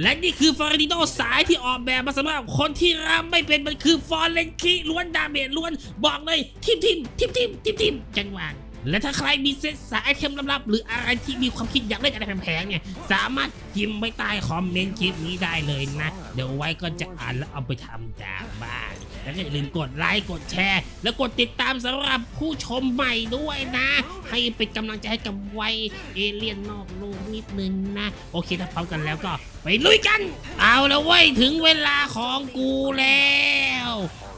และนี่คือฟอร์ดิโนสายที่ออกแบบมาสำหรับคนที่รำไม่เป็นมันคือฟอร์เรนคิล้วนดาเมจล้วนบอกเลยทิมทิมทิมทิมทิมทิมจังหวะ และถ้าใครมีเซตสายไอเทมลับๆหรืออะไรที่มีความคิดอยากเล่นอะไรแพงๆเนี่ยสามารถพิมพ์ไว้ใต้คอมเมนต์คลิปนี้ได้เลยนะ เดี๋ยวไว้ก็จะอ่านแล้วเอาไปทำจากบ้านแล้วก็อย่าลืมกดไลค์กดแชร์ แล้วกดติดตามสำหรับผู้ชมใหม่ด้วยนะ ให้เป็นกำลังใจให้กับวัยเอเลี่ยนนอกโลกนิดนึงนะ โอเคถ้าพร้อมกันแล้วก็ไปลุยกัน เอาแล้วเว้ยถึงเวลาของกูแล้ว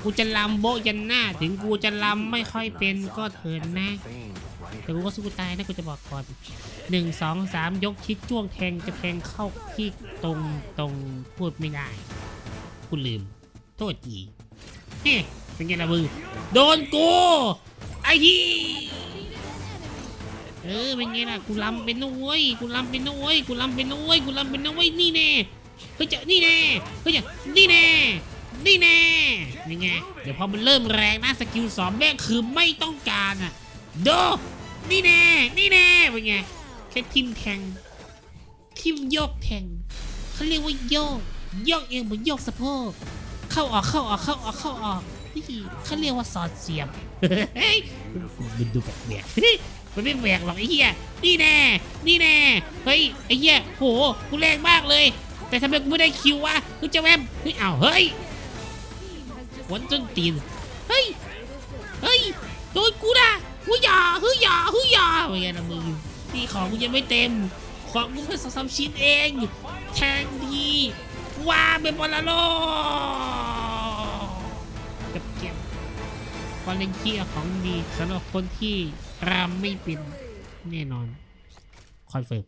กูจะลำโบยันหน้า ถึงกูจะลำไม่ค่อยเป็นก็เถินนะ แต่กูก็สู้ตายนะกูจะบอกก่อนหนึ่งสองสามยกชิดจ้วงแทงจะแทงเข้าที่ตรงตรงพูดไม่ได้กูลืม โทษทีเฮ้เป็นไงล่ะมึงโดนกูไอ้ที่เออเป็นไงล่ะกูลำเป็นนะเว้ยกูลำเป็นนะเว้ยกูลำเป็นนะเว้ยกูลำเป็นนะเว้ยนี่แน่เฮ้ยจะนี่แน่เฮ้ยจะนี่แน่ นี่แน่นี่ไง เดี๋ยวพอมันเริ่มแรงนะสกิลสองแม่งคือไม่ต้องการอะโดนี่แน่ นี่แน่เป็นไง แค่ทิมแทง ทิมโยกแทง เขาเรียกว่าโยก โยกเองเหมือนโยกสะโพก เข้าออกเข้าออกเข้าออกเข้าออก นี่เขาเรียกว่าสอดเสียบเฮ้ยมันดูแบบแบกมันไม่แบกหรอกไอ้เหี้ย นี่แน่ นี่แน่ เฮ้ย ไอ้เหี้ย โห กูแรงมากเลย แต่ทำไมกูไม่ได้คิววะ กูจะแวมเฮ้ยอ้าวเฮ้ย หวนจนตีน เฮ้ย เฮ้ย โดนกูนะหูยาหูยาหูยาเป็นไงล่ะมึงนี่ของกูยังไม่เต็ม ของกูแค่สองสามชิ้นเอง แทงทีว่าเป็นบอลลาโลเก็บเก็บฟอลเลนเคียของดีสำหรับคนที่รำไม่เป็นแน่นอน คอนเฟิร์ม